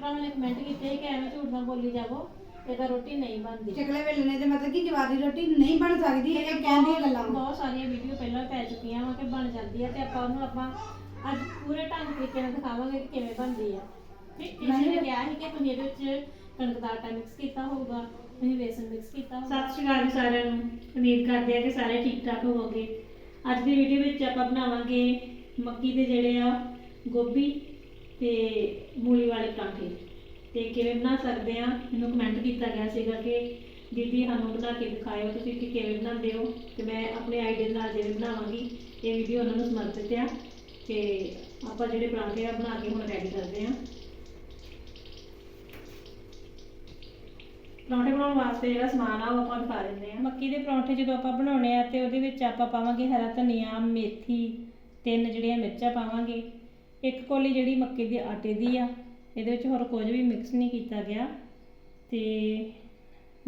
ਭਰਾਵਾਂ ਨੇ ਕਮੈਂਟ ਕੀਤੇ ਸੀ ਕਿ ਐਵੇਂ ਝੂਠ ਨਾ ਬੋਲੀ ਜਾਵੋ ਇਹਦਾ ਰੋਟੀ ਨਹੀਂ ਬਣਦੀ। ਚਕਲੇ ਵੇਲਣੇ ਤੇ ਮਤਲਬ ਕਿ ਜਵਾਰੀ ਰੋਟੀ ਨਹੀਂ ਬਣ ਸਕਦੀ ਇਹ ਕਹਿਣ ਦੀਆਂ ਗੱਲਾਂ ਵਾਂ। ਬਹੁਤ ਸਾਰੀਆਂ ਵੀਡੀਓ ਪਹਿਲਾਂ ਪੈ ਚੁੱਕੀਆਂ ਵਾ ਕਿ ਬਣ ਜਾਂਦੀ ਆ ਤੇ ਆਪਾਂ ਉਹਨੂੰ ਆਪਾਂ ਅੱਜ ਪੂਰੇ ਢੰਗ ਤਰੀਕੇ ਨਾਲ ਦਿਖਾਵਾਂਗੇ ਕਿ ਕਿਵੇਂ ਬਣਦੀ ਆ। ਤੇ ਨੇ ਕਿਹਾ ਸੀ ਕਿ ਤੁਸੀਂ ਇਹਦੇ ਵਿੱਚ ਕਣਕ ਦਾ ਆਟਾ ਮਿਕਸ ਕੀਤਾ ਹੋਊਗਾ ਤੁਸੀਂ ਬੇਸਨ ਮਿਕਸ ਕੀਤਾ ਹੋਊਗਾ। ਸਤਿ ਸ਼੍ਰੀ ਅਕਾਲ ਜੀ ਸਾਰਿਆਂ ਨੂੰ। ਉਮੀਦ ਕਰਦੇ ਆ ਕਿ ਸਾਰੇ ਠੀਕ ਠਾਕ ਹੋਵੋਗੇ। ਅੱਜ ਦੀ ਵੀਡੀਓ ਵਿੱਚ ਆਪਾਂ ਬਣਾਵਾਂਗੇ ਮੱਕੀ ਦੇ ਜਿਹੜੇ ਆ ਗੋਭੀ। ਤੇ ਮੂਲੀ ਵਾਲੇ ਪਰਾਂਠੇ। ਤੇ ਕਿਵੇਂ ਬਣਾ ਸਕਦੇ ਆ? ਮੈਨੂੰ ਕਮੈਂਟ ਕੀਤਾ ਗਿਆ ਸੀਗਾ ਕਿ ਦੀਦੀ ਸਾਨੂੰ ਬਣਾ ਕੇ ਦਿਖਾਇਓ, ਤੁਸੀਂ ਕਿ ਕਿਵੇਂ ਬਣਾਉਂਦੇ ਹੋ? ਤੇ ਮੈਂ ਆਪਣੇ ਆਈਡੀਆ ਨਾਲ ਜਿਵੇਂ ਬਣਾਵਾਂਗੀ, ਇਹ ਵੀਡੀਓ ਉਹਨਾਂ ਨੂੰ ਸਮਰਪਿਤ ਆ। ਤੇ ਆਪਾਂ ਜਿਹੜੇ ਪਰਾਂਠੇ ਆ ਬਣਾ ਕੇ ਹੁਣ ਰੈਡੀ ਕਰਦੇ ਆ। ਪਰੌਂਠੇ ਬਣਾਉਣ ਵਾਸਤੇ ਜਿਹੜਾ ਸਮਾਨ ਆ, ਉਹ ਆਪਾਂ ਦਿਖਾ ਦਿੰਦੇ ਆ। ਮੱਕੀ ਦੇ ਪਰੌਂਠੇ ਜਦੋਂ ਆਪਾਂ ਬਣਾਉਣੇ ਆ, ਤੇ ਉਹਦੇ ਵਿੱਚ ਆਪਾਂ ਪਾਵਾਂਗੇ ਹਰਾ ਧਨੀਆ, ਮੇਥੀ, ਤਿੰਨ ਜਿਹੜੀਆਂ ਮਿਰਚਾਂ ਪਾਵਾਂਗੇ। ਇੱਕ ਕੋਲੀ ਜਿਹੜੀ ਮੱਕੀ ਦੇ ਆਟੇ ਦੀ ਆ, ਇਹਦੇ ਵਿੱਚ ਹੋਰ ਕੁਝ ਵੀ ਮਿਕਸ ਨਹੀਂ ਕੀਤਾ ਗਿਆ। ਤੇ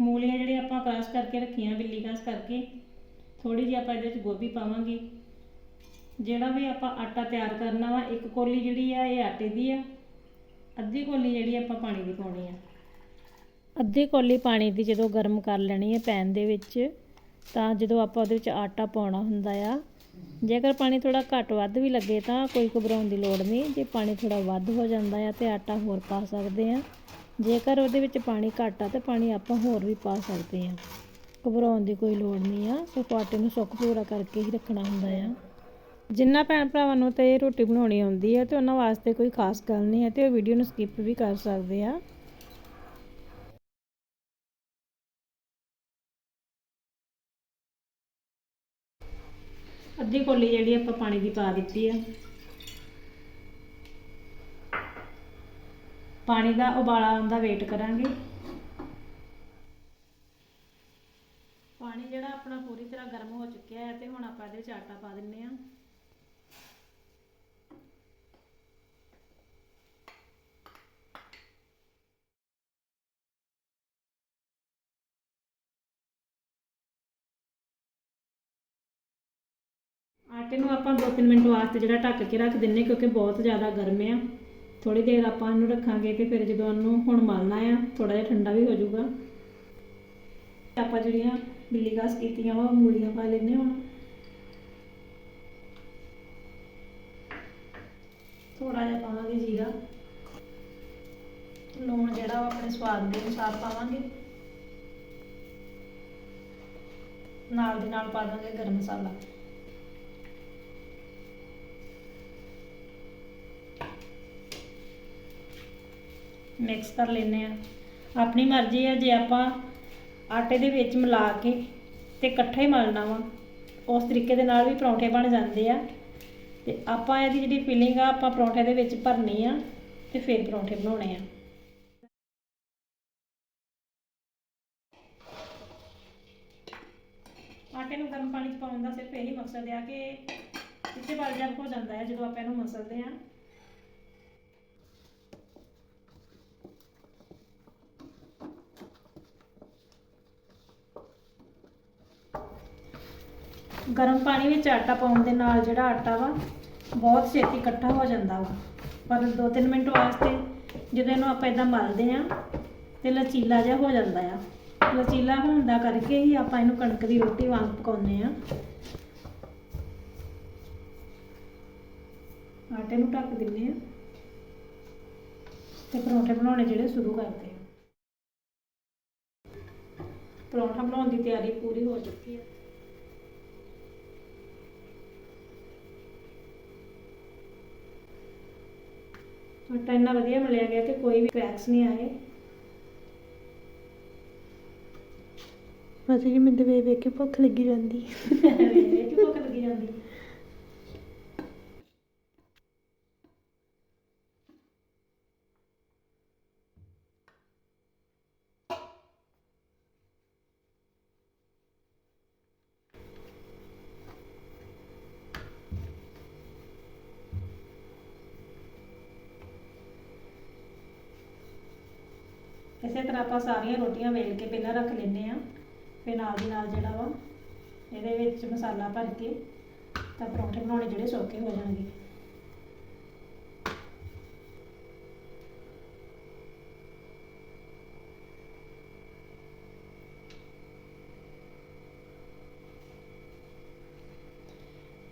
ਮੂਲੀਆਂ ਜਿਹੜੇ ਆਪਾਂ ਕ੍ਰਸ਼ ਕਰਕੇ ਰੱਖੀਆਂ, ਬਿੱਲੀ ਕ੍ਰਸ਼ ਕਰਕੇ ਥੋੜੀ ਜਿਹੀ ਆਪਾਂ ਇਹਦੇ ਵਿੱਚ ਗੋਭੀ ਪਾਵਾਂਗੇ। ਜਿਹੜਾ ਵੀ ਆਪਾਂ ਆਟਾ ਤਿਆਰ ਕਰਨਾ ਵਾ, ਇੱਕ ਕੋਲੀ ਜਿਹੜੀ ਆ, ਇਹ ਆਟੇ ਦੀ ਆ। ਅੱਧੀ ਕੋਲੀ ਜਿਹੜੀ ਆਪਾਂ ਪਾਣੀ ਦੀ ਪਾਉਣੀ ਆ। ਅੱਧੀ ਕੌਲੀ ਪਾਣੀ ਦੀ ਜਦੋਂ ਗਰਮ ਕਰ ਲੈਣੀ ਹੈ ਪੈਨ ਦੇ ਵਿੱਚ, ਤਾਂ ਜਦੋਂ ਆਪਾਂ ਉਹਦੇ ਵਿੱਚ ਆਟਾ ਪਾਉਣਾ ਹੁੰਦਾ ਆ ਜੇਕਰ ਪਾਣੀ ਥੋੜਾ ਘੱਟ ਵੱਧ ਵੀ ਲੱਗੇ ਤਾਂ ਕੋਈ ਘਬਰਾਉਣ ਦੀ ਲੋੜ ਨਹੀਂ। ਜੇ ਪਾਣੀ ਥੋੜਾ ਵੱਧ ਹੋ ਜਾਂਦਾ ਆ ਤੇ ਆਟਾ ਹੋਰ ਪਾ ਸਕਦੇ ਆ। ਜੇਕਰ ਉਹਦੇ ਵਿੱਚ ਪਾਣੀ ਘੱਟ ਆ ਤੇ ਪਾਣੀ ਆਪਾਂ ਹੋਰ ਵੀ ਪਾ ਸਕਦੇ ਆ। ਘਬਰਾਉਣ ਦੀ ਕੋਈ ਲੋੜ ਨਹੀਂ ਆ। ਸਿਰਫ ਆਟੇ ਨੂੰ ਸੁੱਕ ਪੂਰਾ ਕਰਕੇ ਹੀ ਰੱਖਣਾ ਹੁੰਦਾ ਆ। ਜਿੰਨਾ ਭੈਣ ਭਰਾਵਾਂ ਨੂੰ ਤੇ ਇਹ ਰੋਟੀ ਬਣਾਉਣੀ ਆਉਂਦੀ ਹੈ ਤੇ ਉਹਨਾਂ ਵਾਸਤੇ ਕੋਈ ਖਾਸ ਗੱਲ ਨਹੀਂ ਹੈ ਤੇ ਉਹ ਵੀਡੀਓ ਨੂੰ ਸਕਿਪ ਵੀ ਕਰ ਸਕਦੇ ਆ। ਅੱਧੀ ਕੋਲੀ ਜਿਹੜੀ ਆਪਾਂ ਪਾਣੀ ਦੀ ਪਾ ਦਿੱਤੀ ਆ। ਪਾਣੀ ਦਾ ਉਬਾਲਾ ਆਉਣ ਦਾ ਵੇਟ ਕਰਾਂਗੇ। ਪਾਣੀ ਜਿਹੜਾ ਆਪਣਾ ਪੂਰੀ ਤਰ੍ਹਾਂ ਗਰਮ ਹੋ ਚੁੱਕਿਆ ਹੈ ਤੇ ਹੁਣ ਆਪਾਂ ਇਹਦੇ ਵਿੱਚ ਆਟਾ ਪਾ ਦਿੰਨੇ ਆ ਆਟੇ ਨੂੰ ਆਪਾਂ 2-3 ਮਿੰਟ ਵਾਸਤੇ ਜਿਹੜਾ ਢੱਕ ਕੇ ਰੱਖ ਦਿੰਨੇ ਕਿਉਂਕਿ ਬਹੁਤ ਜ਼ਿਆਦਾ ਗਰਮ ਆ। ਥੋੜੀ ਦੇਰ ਆਪਾਂ ਇਹਨੂੰ ਰੱਖਾਂਗੇ ਤੇ ਫਿਰ ਜਦੋਂ ਇਹਨੂੰ ਹੁਣ ਮਲਣਾ ਆ ਥੋੜਾ ਜਿਹਾ ਠੰਡਾ ਵੀ ਹੋ ਜਾਊਗਾ। ਆਪਾਂ ਜਿਹੜੀਆਂ ਬਿੱਲੀ ਘਾਸ ਕੀਤੀਆਂ ਵਾ ਮੂਲੀਆਂ ਪਾ ਲੈਨੇ ਹੁਣ। ਥੋੜਾ ਜਿਹਾ ਪਾਵਾਂਗੇ ਜੀਰਾ। ਲੂਣ ਜਿਹੜਾ ਉਹ ਆਪਣੇ ਸਵਾਦ ਦੇ ਅਨੁਸਾਰ ਪਾਵਾਂਗੇ। ਨਾਲ ਦੀ ਨਾਲ ਪਾ ਦਾਂਗੇ ਗਰਮ ਮਸਾਲਾ। ਮਿਕਸ ਕਰ ਲੈਨੇ ਆ ਆਪਣੀ ਮਰਜ਼ੀ ਆ ਜੇ ਆਪਾਂ ਆਟੇ ਦੇ ਵਿੱਚ ਮਿਲਾ ਕੇ ਤੇ ਇਕੱਠਾ ਹੀ ਮਲਣਾ ਵਾ, ਉਸ ਤਰੀਕੇ ਦੇ ਨਾਲ ਵੀ ਪਰੌਂਠੇ ਬਣ ਜਾਂਦੇ ਆ। ਤੇ ਆਪਾਂ ਇਹਦੀ ਜਿਹੜੀ ਫਿਲਿੰਗ ਆ, ਆਪਾਂ ਪਰੌਂਠੇ ਦੇ ਵਿੱਚ ਭਰਨੀ ਆ ਤੇ ਫਿਰ ਪਰੌਂਠੇ ਬਣਾਉਣੇ ਆ। ਆਟੇ ਨੂੰ ਗਰਮ ਪਾਣੀ 'ਚ ਪਾਉਣ ਦਾ ਸਿਰਫ ਇਹੀ ਮਕਸਦ ਆ ਕਿ ਪਿੱਛੇ ਬਲ ਜਬ ਹੋ ਜਾਂਦਾ ਹੈ ਜਦੋਂ ਆਪਾਂ ਇਹਨੂੰ ਮਸਲਦੇ ਆ ਗਰਮ ਪਾਣੀ ਵਿੱਚ ਆਟਾ ਪਾਉਣ ਦੇ ਨਾਲ ਜਿਹੜਾ ਆਟਾ ਵਾ, ਬਹੁਤ ਛੇਤੀ ਇਕੱਠਾ ਹੋ ਜਾਂਦਾ ਵਾ। ਪਰ 2-3 ਮਿੰਟ ਵਾਸਤੇ ਜਦੋਂ ਇਹਨੂੰ ਆਪਾਂ ਇਦਾਂ ਮਲਦੇ ਆ ਤੇ ਲਚੀਲਾ ਜਿਹਾ ਹੋ ਜਾਂਦਾ ਆ। ਲਚੀਲਾ ਹੋਣ ਦਾ ਕਰਕੇ ਹੀ ਆਪਾਂ ਇਹਨੂੰ ਕਣਕ ਦੀ ਰੋਟੀ ਵਾਂਗ ਪਕਾਉਂਦੇ ਆ ਆਟੇ ਨੂੰ ਢੱਕ ਦਿੰਨੇ ਆ ਤੇ ਪਰੌਂਠੇ ਬਣਾਉਣੇ ਜਿਹੜੇ ਸ਼ੁਰੂ ਕਰਦੇ ਆ ਪਰੌਂਠਾ ਬਣਾਉਣ ਦੀ ਤਿਆਰੀ ਪੂਰੀ ਹੋ ਚੁੱਕੀ ਹੈ ਆਟਾ ਇੰਨਾ ਵਧੀਆ ਮਿਲਿਆ ਗਿਆ ਕਿ ਕੋਈ ਵੀ ਕ੍ਰੈਕਸ ਨਹੀਂ ਆਏ। ਮਾਸੀ ਜੀ ਮੈਨੂੰ ਵੇਖ ਵੇਖ ਕੇ ਭੁੱਖ ਲੱਗੀ ਜਾਂਦੀ। ਇਹ ਕਿ ਭੁੱਖ ਲੱਗੀ ਜਾਂਦੀ। ਇਸੇ ਤਰ੍ਹਾਂ ਆਪਾਂ ਸਾਰੀਆਂ ਰੋਟੀਆਂ ਵੇਲ ਕੇ ਪਹਿਲਾਂ ਰੱਖ ਲੈਂਦੇ ਹਾਂ। ਫਿਰ ਨਾਲ ਦੀ ਨਾਲ ਜਿਹੜਾ ਵਾ, ਇਹਦੇ ਵਿੱਚ ਮਸਾਲਾ ਭਰ ਕੇ ਤਾਂ ਪਰੌਂਠੇ ਬਣਾਉਣੇ ਜਿਹੜੇ ਸੌਖੇ ਹੋ ਜਾਣਗੇ।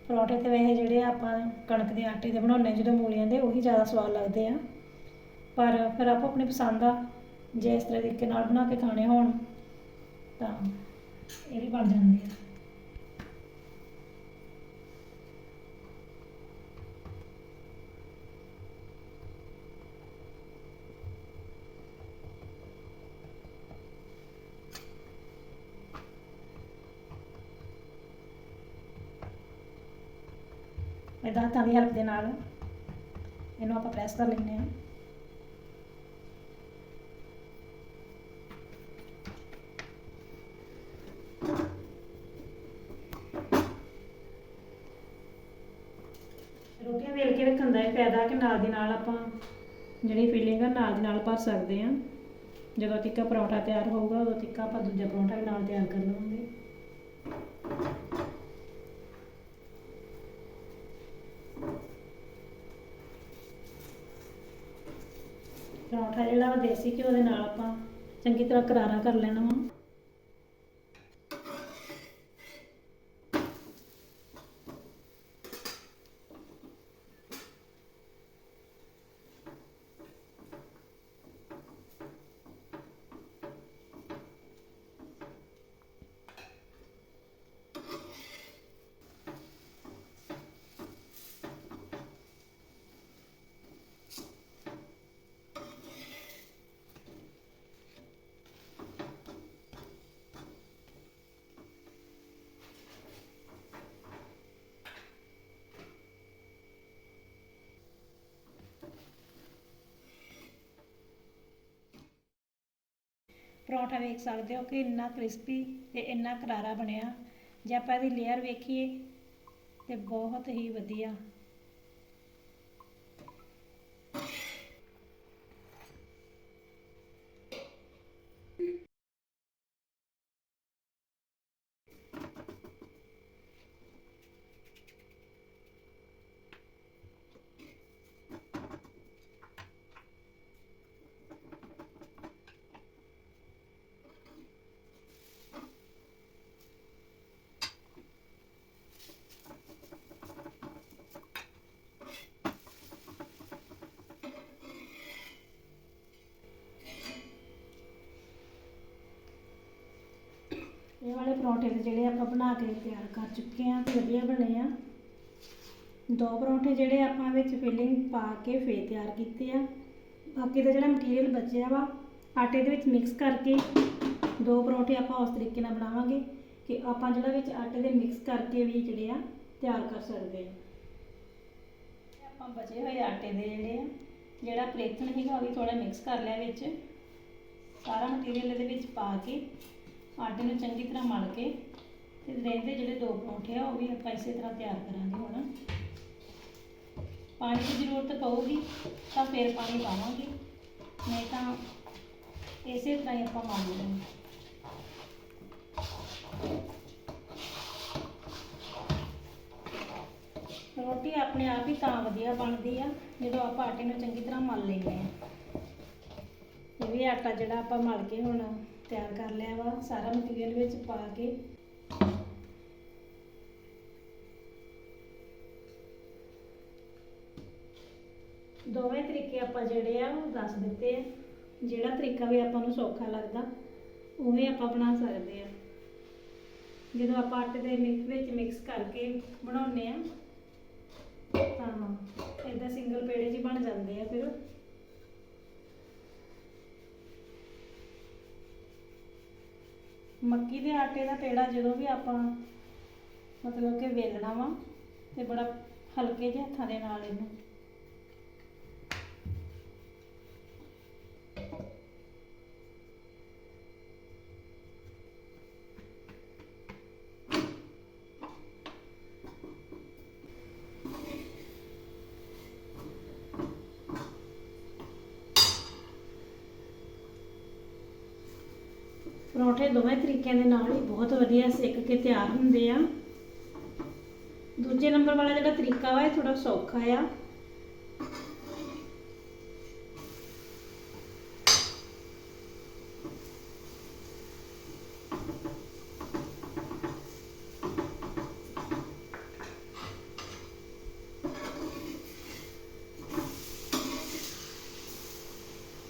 ਪਰੌਂਠੇ ਤਾਂ ਵੈਸੇ ਜਿਹੜੇ ਆਪਾਂ ਕਣਕ ਦੇ ਆਟੇ ਦੇ ਬਣਾਉਂਦੇ ਹਾਂ, ਜਦੋਂ ਮੂਲੀਆਂ ਦੇ, ਉਹੀ ਜ਼ਿਆਦਾ ਸਵਾਦ ਲੱਗਦੇ ਆ। ਪਰ ਫਿਰ ਆਪਾਂ ਆਪਣੀ ਪਸੰਦ ਆ। ਜੇ ਇਸ ਤਰ੍ਹਾਂ ਤਰੀਕੇ ਨਾਲ ਬਣਾ ਕੇ ਖਾਣੇ ਹੋਣ, ਤਾਂ ਇਹ ਵੀ ਬਣ ਜਾਂਦੇ ਆ। ਇਹਦਾ ਹੱਥਾਂ ਦੀ ਹੈਲਪ ਦੇ ਨਾਲ ਇਹਨੂੰ ਆਪਾਂ ਪ੍ਰੈਸ ਕਰ ਲੈਂਦੇ ਹਾਂ ਰੋਟੀਆਂ ਵੇਲ ਕੇ ਰੱਖਣ ਦਾ ਇਹ ਫਾਇਦਾ ਕਿ ਨਾਲ ਦੀ ਨਾਲ ਆਪਾਂ ਜਿਹੜੀ ਫੀਲਿੰਗ ਆ, ਨਾਲ ਦੀ ਨਾਲ ਭਰ ਸਕਦੇ ਹਾਂ। ਜਦੋਂ ਤਿੱਕਾ ਪਰੌਂਠਾ ਤਿਆਰ ਹੋਊਗਾ, ਉਦੋਂ ਤਿੱਕਾ ਆਪਾਂ ਦੂਜਾ ਪਰੌਂਠਾ ਵੀ ਨਾਲ ਤਿਆਰ ਕਰ ਲਵਾਂਗੇ। ਪਰੌਂਠਾ ਜਿਹੜਾ ਵਾ ਦੇਸੀ ਘਿਓ ਦੇ ਨਾਲ ਆਪਾਂ ਚੰਗੀ ਤਰ੍ਹਾਂ ਕਰਾਰਾ ਕਰ ਲੈਣਾ ਵਾ। ਪਰੌਂਠਾ ਵੇਖ ਸਕਦੇ ਹੋ ਕਿ ਇੰਨਾ ਕ੍ਰਿਸਪੀ ਤੇ ਇੰਨਾ ਕਰਾਰਾ ਬਣਿਆ। ਜੇ ਆਪਾਂ ਇਹਦੀ ਲੇਅਰ ਵੇਖੀਏ ਤੇ ਬਹੁਤ ਹੀ ਵਧੀਆ ਇਹ ਵਾਲੇ ਪਰੌਂਠੇ ਤੇ ਜਿਹੜੇ ਆਪਾਂ ਬਣਾ ਕੇ ਤਿਆਰ ਕਰ ਚੁੱਕੇ ਆ ਤੇ ਵਧੀਆ ਬਣੇ ਆ। ਦੋ ਪਰੌਂਠੇ ਜਿਹੜੇ ਆਪਾਂ ਵਿੱਚ ਫਿਲਿੰਗ ਪਾ ਕੇ ਫੇਰ ਤਿਆਰ ਕੀਤੇ ਆ। ਬਾਕੀ ਦਾ ਜਿਹੜਾ ਮਟੀਰੀਅਲ ਬਚਿਆ ਵਾ, ਆਟੇ ਦੇ ਵਿੱਚ ਮਿਕਸ ਕਰਕੇ ਦੋ ਪਰੌਂਠੇ ਆਪਾਂ ਉਸ ਤਰੀਕੇ ਨਾਲ ਬਣਾਵਾਂਗੇ ਕਿ ਆਪਾਂ ਜਿਹੜਾ ਵਿੱਚ ਆਟੇ ਦੇ ਮਿਕਸ ਕਰਕੇ ਵੀ ਜਿਹੜੇ ਆ, ਤਿਆਰ ਕਰ ਸਕਦੇ ਆ। ਆਪਾਂ ਬਚੇ ਹੋਏ ਆਟੇ ਦੇ ਜਿਹੜੇ ਆ, ਜਿਹੜਾ ਪ੍ਰੇਥਣ ਸੀਗਾ ਉਹ ਵੀ ਥੋੜਾ ਮਿਕਸ ਕਰ ਲਿਆ ਵਿੱਚ। ਸਾਰਾ ਮਟੀਰੀਅਲ ਇਹਦੇ ਵਿੱਚ ਪਾ ਕੇ ਆਟੇ ਨੂੰ ਚੰਗੀ ਤਰ੍ਹਾਂ ਮਲ ਕੇ ਤੇ ਰਹਿੰਦੇ ਜਿਹੜੇ ਦੋ ਪਰੌਂਠੇ ਆ, ਉਹ ਵੀ ਆਪਾਂ ਇਸੇ ਤਰ੍ਹਾਂ ਤਿਆਰ ਕਰਾਂਗੇ ਹੁਣ। ਪਾਣੀ ਦੀ ਜ਼ਰੂਰਤ ਪਊਗੀ ਤਾਂ ਫਿਰ ਪਾਣੀ ਪਾਵਾਂਗੇ, ਨਹੀਂ ਤਾਂ ਇਸੇ ਤਰ੍ਹਾਂ ਹੀ ਆਪਾਂ ਮਲ ਲਾਂਗੇ ਰੋਟੀ ਆਪਣੇ ਆਪ ਹੀ ਤਾਂ ਵਧੀਆ ਬਣਦੀ ਆ, ਜਦੋਂ ਆਪਾਂ ਆਟੇ ਨੂੰ ਚੰਗੀ ਤਰ੍ਹਾਂ ਮਲ ਲੈਂਦੇ ਆ ਇਹ ਵੀ ਆਟਾ ਜਿਹੜਾ ਆਪਾਂ ਮਲ ਕੇ ਹੁਣ ਤਿਆਰ ਕਰ ਲਿਆ ਵਾ, ਸਾਰਾ ਮਟੀਰੀਅਲ ਵਿੱਚ ਪਾ ਕੇ। ਦੋਵੇਂ ਤਰੀਕੇ ਆਪਾਂ ਜਿਹੜੇ ਆ, ਉਹ ਦੱਸ ਦਿੱਤੇ ਆ। ਜਿਹੜਾ ਤਰੀਕਾ ਵੀ ਆਪਾਂ ਨੂੰ ਸੌਖਾ ਲੱਗਦਾ, ਉਵੇਂ ਆਪਾਂ ਬਣਾ ਸਕਦੇ ਆ। ਜਦੋਂ ਆਪਾਂ ਆਟੇ ਦੇ ਮਿਕਸ ਵਿੱਚ ਮਿਕਸ ਕਰਕੇ ਬਣਾਉਂਦੇ ਆ, ਤਾਂ ਇਦਾਂ ਸਿੰਗਲ ਪੇੜੇ ਜੀ ਬਣ ਜਾਂਦੇ ਆ ਫਿਰ। ਮੱਕੀ ਦੇ ਆਟੇ ਦਾ ਪੇੜਾ ਜਦੋਂ ਵੀ ਆਪਾਂ ਮਤਲਬ ਕਿ ਵੇਲਣਾ ਵਾ ਤੇ ਬੜਾ ਹਲਕੇ ਜਿਹੇ ਹੱਥਾਂ ਦੇ ਨਾਲ ਇਹਨੂੰ। ਦੋਵੇਂ ਤਰੀਕਿਆਂ ਦੇ ਨਾਲ ਹੀ ਬਹੁਤ ਵਧੀਆ ਸਿੱਕ ਕੇ ਤਿਆਰ ਹੁੰਦੇ ਆ। ਦੂਜੇ ਨੰਬਰ ਵਾਲਾ ਜਿਹੜਾ ਤਰੀਕਾ ਵਾ, ਇਹ ਥੋੜਾ ਸੌਖਾ ਆ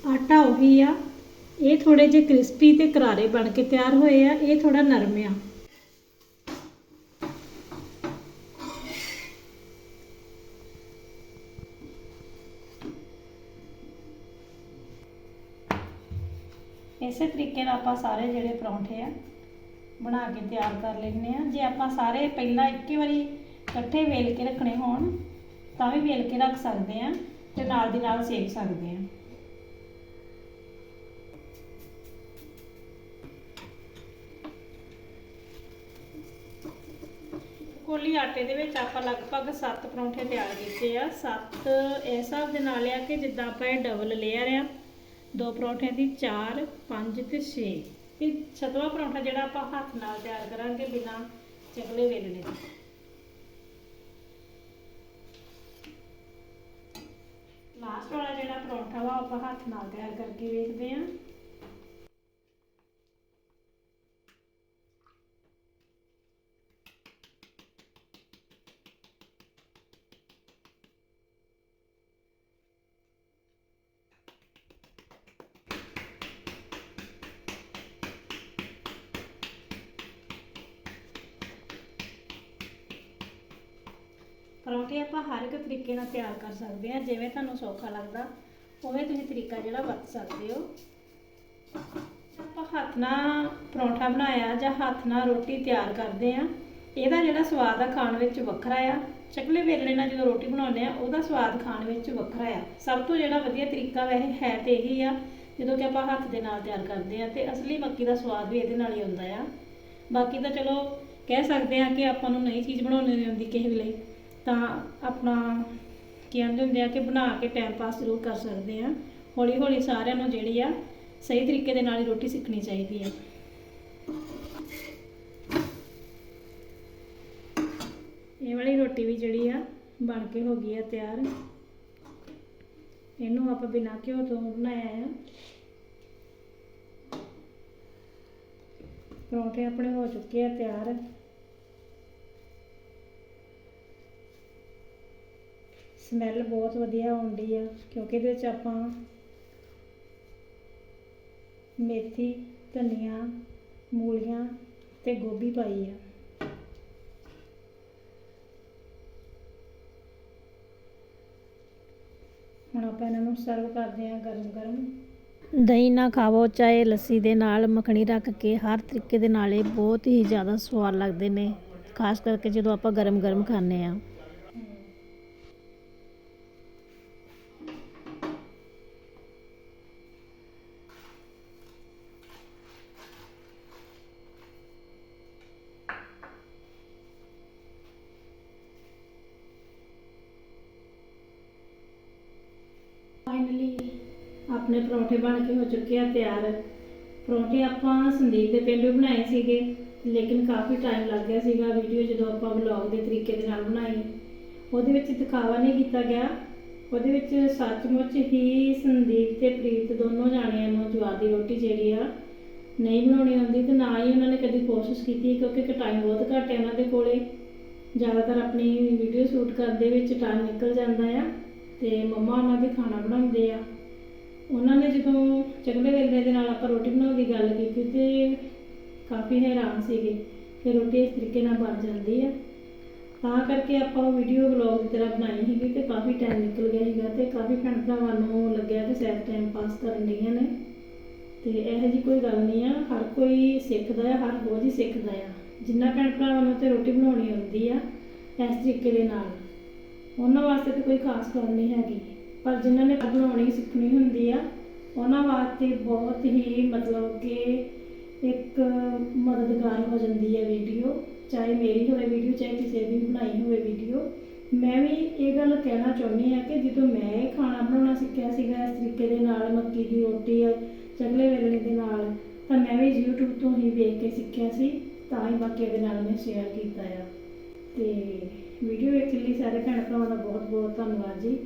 ਆਟਾ ਉਹੀ ਆ ਇਹ ਥੋੜੇ ਜਿਹੇ ਕ੍ਰਿਸਪੀ ਤੇ ਕਰਾਰੇ ਬਣ ਕੇ ਤਿਆਰ ਹੋਏ ਆ, ਇਹ ਥੋੜਾ ਨਰਮ ਆ। ਇਸੇ ਤਰੀਕੇ ਨਾਲ ਆਪਾਂ ਸਾਰੇ ਜਿਹੜੇ ਪਰੌਂਠੇ ਆ, ਬਣਾ ਕੇ ਤਿਆਰ ਕਰ ਲੈਂਦੇ ਆ। ਜੇ ਆਪਾਂ ਸਾਰੇ ਪਹਿਲਾਂ ਇੱਕੇ ਵਾਰੀ ਇਕੱਠੇ ਵੇਲ ਕੇ ਰੱਖਣੇ ਹੋਣ, ਤਾਂ ਵੀ ਵੇਲ ਕੇ ਰੱਖ ਸਕਦੇ ਆ ਤੇ ਨਾਲ ਦੀ ਨਾਲ ਸੇਕ ਸਕਦੇ ਆ। ਕੋਲੀ ਆਟੇ ਦੇ ਵਿੱਚ ਆਪਾਂ ਲਗਭਗ 7 ਪਰੌਂਠੇ ਤਿਆਰ ਕੀਤੇ ਆ। 7 ਇਸ ਹਿਸਾਬ ਦੇ ਨਾਲ ਆ ਕਿ ਜਿੱਦਾਂ ਆਪਾਂ ਇਹ ਡਬਲ ਲੇਅਰ ਆ, ਦੋ ਪਰੌਂਠਿਆਂ ਦੀ 4 5 ਤੇ 6 ਇਹ ਛਤਵਾ ਪਰੌਂਠਾ ਜਿਹੜਾ ਆਪਾਂ ਹੱਥ ਨਾਲ ਤਿਆਰ ਕਰਾਂਗੇ ਬਿਨਾ ਚਕਲੇ ਵੇਲਣੇ ਤੋਂ। ਲਾਸਟ ਵਾਲਾ ਜਿਹੜਾ ਪਰੌਂਠਾ ਵਾ ਆਪਾਂ ਹੱਥ ਨਾਲ ਤਿਆਰ ਕਰਕੇ ਵੇਖਦੇ ਆਂ। ਤਿਆਰ ਕਰ ਸਕਦੇ ਹਾਂ ਜਿਵੇਂ ਤੁਹਾਨੂੰ ਸੌਖਾ ਲੱਗਦਾ, ਉਵੇਂ ਤੁਸੀਂ ਤਰੀਕਾ ਜਿਹੜਾ ਵਰਤ ਸਕਦੇ ਹੋ। ਆਪਾਂ ਹੱਥ ਨਾਲ ਪਰੌਂਠਾ ਬਣਾਇਆ ਜਾਂ ਹੱਥ ਨਾਲ ਰੋਟੀ ਤਿਆਰ ਕਰਦੇ ਆ, ਇਹਦਾ ਜਿਹੜਾ ਸਵਾਦ ਆ ਖਾਣ ਵਿੱਚ ਵੱਖਰਾ ਆ। ਚਕਲੇ ਵੇਲਣੇ ਨਾਲ ਜਦੋਂ ਰੋਟੀ ਬਣਾਉਂਦੇ ਆ, ਉਹਦਾ ਸਵਾਦ ਖਾਣ ਵਿੱਚ ਵੱਖਰਾ ਆ। ਸਭ ਤੋਂ ਜਿਹੜਾ ਵਧੀਆ ਤਰੀਕਾ ਵੈਸੇ ਹੈ ਤੇ ਇਹੀ ਆ, ਜਦੋਂ ਕਿ ਆਪਾਂ ਹੱਥ ਦੇ ਨਾਲ ਤਿਆਰ ਕਰਦੇ ਆ ਤੇ ਅਸਲੀ ਮੱਕੀ ਦਾ ਸਵਾਦ ਵੀ ਇਹਦੇ ਨਾਲ ਹੀ ਆਉਂਦਾ ਆ। ਬਾਕੀ ਤਾਂ ਚਲੋ ਕਹਿ ਸਕਦੇ ਆ ਕਿ ਆਪਾਂ ਨੂੰ ਨਈ ਚੀਜ਼ ਬਣਾਉਣੀ ਨਹੀਂ ਆਉਂਦੀ ਕਿਸੇ ਵੇਲੇ, ਤਾਂ ਆਪਣਾ ਕਹਿੰਦੇ ਹੁੰਦੇ ਆ ਕਿ ਬਣਾ ਕੇ ਟਾਈਮ ਪਾਸ ਜ਼ਰੂਰ ਕਰ ਸਕਦੇ ਆ। ਹੌਲੀ ਹੌਲੀ ਸਾਰਿਆਂ ਨੂੰ ਜਿਹੜੀ ਆ, ਸਹੀ ਤਰੀਕੇ ਦੇ ਨਾਲ ਹੀ ਰੋਟੀ ਸਿੱਖਣੀ ਚਾਹੀਦੀ ਹੈ ਇਹ ਵਾਲੀ ਰੋਟੀ ਵੀ ਜਿਹੜੀ ਆ, ਬਣ ਕੇ ਹੋ ਗਈ ਆ ਤਿਆਰ। ਇਹਨੂੰ ਆਪਾਂ ਬਿਨਾਂ ਘਿਓ ਤੋਂ ਬਣਾਇਆ ਆ। ਪਰੌਂਠੇ ਆਪਣੇ ਹੋ ਚੁੱਕੇ ਆ ਤਿਆਰ। ਸਮੈਲ ਬਹੁਤ ਵਧੀਆ ਆਉਂਦੀ ਆ, ਕਿਉਂਕਿ ਇਹਦੇ ਵਿੱਚ ਆਪਾਂ ਮੇਥੀ, ਧਨੀਆ, ਮੂਲੀਆਂ ਤੇ ਗੋਭੀ ਪਾਈ ਆ। ਹੁਣ ਆਪਾਂ ਇਹਨਾਂ ਨੂੰ ਸਰਵ ਕਰਦੇ ਹਾਂ ਗਰਮ ਗਰਮ। ਦਹੀਂ ਨਾ ਖਾਵੋ, ਚਾਹੇ ਲੱਸੀ ਦੇ ਨਾਲ, ਮੱਖਣੀ ਰੱਖ ਕੇ ਹਰ ਤਰੀਕੇ ਦੇ ਨਾਲ ਇਹ ਬਹੁਤ ਹੀ ਜ਼ਿਆਦਾ ਸਵਾਦ ਲੱਗਦੇ ਨੇ, ਖਾਸ ਕਰਕੇ ਜਦੋਂ ਆਪਾਂ ਗਰਮ ਗਰਮ ਖਾਂਦੇ ਆ ਬਣ ਤਿਆਰ। ਪਰੌਂਠੇ ਆਪਾਂ ਸੰਦੀਪ ਦੇ ਪਿੰਡੋਂ ਬਣਾਏ ਸੀਗੇ, ਲੇਕਿਨ ਕਾਫੀ ਟਾਈਮ ਲੱਗ ਗਿਆ ਸੀਗਾ ਵੀਡੀਓ ਜਦੋਂ ਆਪਾਂ ਵਲੌਗ ਦੇ ਤਰੀਕੇ ਦੇ ਨਾਲ ਬਣਾਈ। ਉਹਦੇ ਵਿੱਚ ਦਿਖਾਵਾ ਨਹੀਂ ਕੀਤਾ ਗਿਆ। ਉਹਦੇ ਵਿੱਚ ਸੱਚਮੁੱਚ ਹੀ ਸੰਦੀਪ ਤੇ ਪ੍ਰੀਤ ਦੋਨੋਂ ਜਾਣਿਆਂ ਨੂੰ ਜਵਾਬ ਦੀ ਰੋਟੀ ਜਿਹੜੀ ਆ ਨਹੀਂ ਬਣਾਉਣੀ ਆਉਂਦੀ ਤੇ ਨਾ ਹੀ ਉਹਨਾਂ ਨੇ ਕਦੀ ਕੋਸ਼ਿਸ਼ ਕੀਤੀ ਕਿਉਂਕਿ ਟਾਈਮ ਬਹੁਤ ਘੱਟ ਹੈ ਉਹਨਾਂ ਦੇ ਕੋਲੇ। ਜ਼ਿਆਦਾਤਰ ਆਪਣੀ ਵੀਡੀਓ ਸ਼ੂਟ ਕਰਨ ਦੇ ਵਿੱਚ ਟਾਈਮ ਨਿਕਲ ਜਾਂਦਾ ਆ ਤੇ ਮੰਮਾ ਉਹਨਾਂ ਦੇ ਖਾਣਾ ਬਣਾਉਂਦੇ ਆ। ਉਹਨਾਂ ਨੇ ਜਦੋਂ ਚੰਗਲੇ ਵੇਲਣੇ ਦੇ ਨਾਲ ਆਪਾਂ ਰੋਟੀ ਬਣਾਉਣ ਦੀ ਗੱਲ ਕੀਤੀ ਤੇ ਕਾਫੀ ਹੈਰਾਨ ਸੀਗੇ ਕਿ ਰੋਟੀ ਇਸ ਤਰੀਕੇ ਨਾਲ ਬਣ ਜਾਂਦੀ ਆ। ਤਾਂ ਕਰਕੇ ਆਪਾਂ ਉਹ ਵੀਡੀਓ ਵਲੌਗ ਦੀ ਤਰ੍ਹਾਂ ਬਣਾਈ ਸੀਗੀ ਤੇ ਕਾਫੀ ਟਾਈਮ ਨਿਕਲ ਗਿਆ ਸੀਗਾ ਤੇ ਕਾਫੀ ਭੈਣ ਭਰਾਵਾਂ ਨੂੰ ਲੱਗਿਆ ਕਿ ਸ਼ਾਇਦ ਟਾਈਮ ਪਾਸ ਕਰਨ ਲਈਆਂ ਨੇ। ਤੇ ਇਹੋ ਜੀ ਕੋਈ ਗੱਲ ਨਹੀਂ ਆ, ਹਰ ਕੋਈ ਸਿੱਖਦਾ ਆ, ਹਰ ਰੋਜ਼ ਹੀ ਸਿੱਖਦਾ ਆ। ਜਿੰਨਾ ਭੈਣ ਭਰਾਵਾਂ ਨੂੰ ਤੇ ਰੋਟੀ ਬਣਾਉਣੀ ਆਉਂਦੀ ਆ, ਇਸ ਤਰੀਕੇ ਦੇ ਨਾਲ। ਉਹਨਾਂ ਵਾਸਤੇ ਤਾਂ ਕੋਈ ਖਾਸ ਗੱਲ ਨਹੀਂ ਹੈਗੀ। ਪਰ ਜਿਨ੍ਹਾਂ ਨੇ ਬਣਾਉਣੀ ਸਿੱਖਣੀ ਹੁੰਦੀ ਆ, ਉਹਨਾਂ ਵਾਸਤੇ ਬਹੁਤ ਹੀ ਮਤਲਬ ਕਿ ਇੱਕ ਮਦਦਗਾਰ ਹੋ ਜਾਂਦੀ ਹੈ ਵੀਡੀਓ, ਚਾਹੇ ਮੇਰੀ ਹੋਵੇ ਵੀਡੀਓ, ਚਾਹੇ ਕਿਸੇ ਦੀ ਬਣਾਈ ਹੋਵੇ ਵੀਡੀਓ। ਮੈਂ ਵੀ ਇਹ ਗੱਲ ਕਹਿਣਾ ਚਾਹੁੰਦੀ ਹਾਂ ਕਿ ਜਦੋਂ ਮੈਂ ਇਹ ਖਾਣਾ ਬਣਾਉਣਾ ਸਿੱਖਿਆ ਸੀਗਾ, ਇਸ ਤਰੀਕੇ ਦੇ ਨਾਲ ਮੱਕੀ ਦੀ ਰੋਟੀ ਚਗਲੇ ਵੇਲਣੇ ਦੇ ਨਾਲ, ਤਾਂ ਮੈਂ ਵੀ YouTube ਤੋਂ ਹੀ ਵੇਖ ਕੇ ਸਿੱਖਿਆ ਸੀ, ਤਾਂ ਹੀ ਬਾਕੀ ਦੇ ਨਾਲ ਮੈਂ ਸ਼ੇਅਰ ਕੀਤਾ ਆ। ਤੇ ਵੀਡੀਓ ਵੇਖਣ ਲਈ ਸਾਰੇ ਭੈਣ ਭਰਾਵਾਂ ਦਾ ਬਹੁਤ ਬਹੁਤ ਧੰਨਵਾਦ ਜੀ।